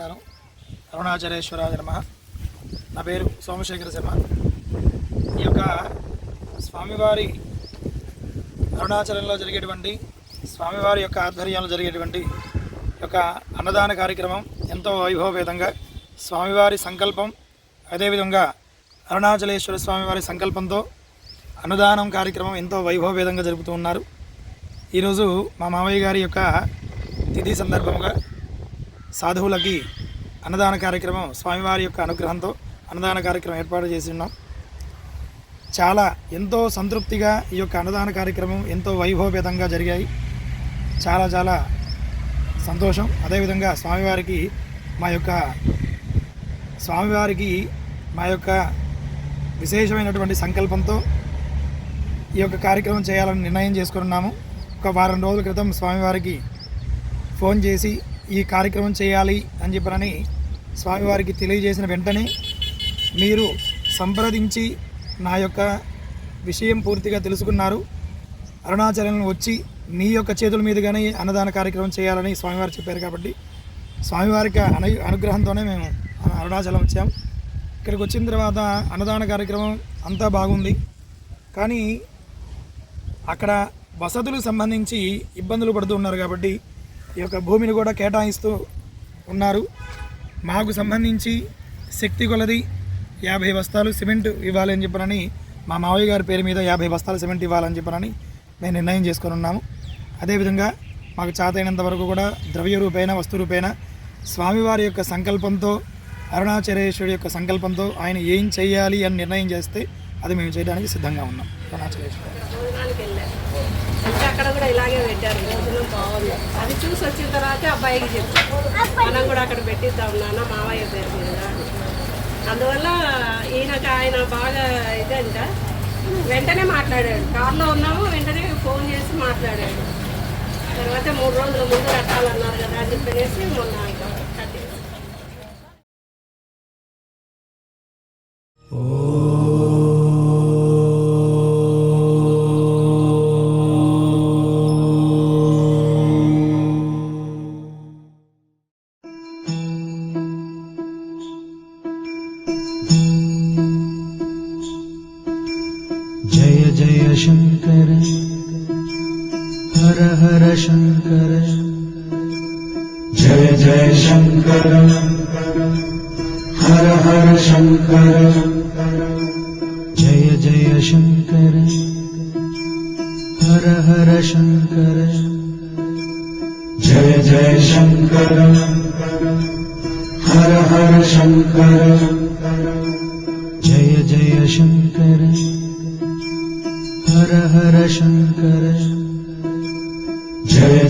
నమస్కారం. అరుణాచలేశ్వర నమ. నా పేరు సోమశేఖర శర్మ. ఈ యొక్క స్వామివారి అరుణాచలంలో జరిగేటువంటి స్వామివారి యొక్క ఆధ్వర్యంలో జరిగేటువంటి యొక్క అన్నదాన కార్యక్రమం ఎంతో వైభవభేదంగా స్వామివారి సంకల్పం అదేవిధంగా అరుణాచలేశ్వర స్వామివారి సంకల్పంతో అన్నదానం కార్యక్రమం ఎంతో వైభవభేదంగా జరుపుతూ ఉన్నారు. ఈరోజు మా మామయ్య గారి యొక్క తిథి సందర్భంగా సాధువులకి అన్నదాన కార్యక్రమం స్వామివారి యొక్క అనుగ్రహంతో అన్నదాన కార్యక్రమం ఏర్పాటు చేసి ఉన్నాం. చాలా ఎంతో సంతృప్తిగా ఈ యొక్క అన్నదాన కార్యక్రమం ఎంతో వైభవపేతంగా జరిగాయి. చాలా చాలా సంతోషం. అదేవిధంగా స్వామివారికి మా యొక్క స్వామివారికి మా యొక్క విశేషమైనటువంటి సంకల్పంతో ఈ యొక్క కార్యక్రమం చేయాలని నిర్ణయం చేసుకున్నాము ఒక వారం రోజుల క్రితం స్వామివారికి ఫోన్ చేసి ఈ కార్యక్రమం చేయాలి అని చెప్పనని స్వామివారికి తెలియజేసిన వెంటనే మీరు సంప్రదించి నా యొక్క విషయం పూర్తిగా తెలుసుకున్నారు. అరుణాచలం వచ్చి మీ యొక్క చేతుల మీదుగానే అన్నదాన కార్యక్రమం చేయాలని స్వామివారు చెప్పారు కాబట్టి స్వామివారికి అను అనుగ్రహంతోనే మేము అరుణాచలం వచ్చాము ఇక్కడికి వచ్చిన తర్వాత అన్నదాన కార్యక్రమం అంతా బాగుంది. కానీ అక్కడ వసతులకు సంబంధించి ఇబ్బందులు పడుతూ ఉన్నారు కాబట్టి ఈ యొక్క భూమిని కూడా కేటాయిస్తూ ఉన్నారు. మాకు సంబంధించి శక్తి కొలది యాభై బస్తాలు సిమెంట్ ఇవ్వాలని చెప్పనని మా మావయ్య గారి పేరు మీద యాభై బస్తాలు సిమెంట్ ఇవ్వాలని చెప్పనని మేము నిర్ణయం చేసుకొని ఉన్నాము. అదేవిధంగా మాకు చాతైనంత వరకు కూడా ద్రవ్య రూపేణ వస్తు రూపేణ స్వామివారి యొక్క సంకల్పంతో అరుణాచలేశ్వరుడు యొక్క సంకల్పంతో ఆయన ఏం చేయాలి అని నిర్ణయం చేస్తే అది మేము చేయడానికి సిద్ధంగా ఉన్నాం. అరుణాచలేశ్వరుడు. అక్కడ కూడా ఇలాగే పెట్టారు. తర్వాత అబ్బాయికి చెప్తాం మనం కూడా అక్కడ పెట్టిద్దాం నాన్న మావయ్య పేరు మీద. అందువల్ల ఈయనకి ఆయన బాగా ఇదంట. వెంటనే మాట్లాడాడు. కార్లో ఉన్నాము వెంటనే ఫోన్ చేసి మాట్లాడాడు. తర్వాత మూడు రోజుల ముందు కట్టాలన్నారు కదా అని చెప్పనేసి మొన్న हर हर शङ्कर जय जय शङ्कर हर हर शङ्कर जय जय शङ्कर हर हर शङ्कर जय जय शङ्कर हर हर शङ्कर जय जय शङ्कर हर हर शङ्कर जय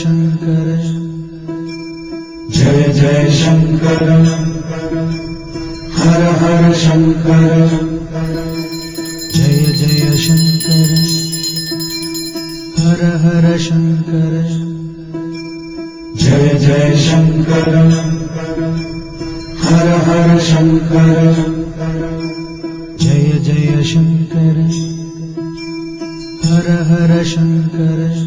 शङ्कर जय जय शङ्कर हर हर शङ्कर जय जय शङ्कर हर हर शङ्कर जय जय शङ्कर हर हर शङ्कर जय जय शङ्कर हर हर शङ्कर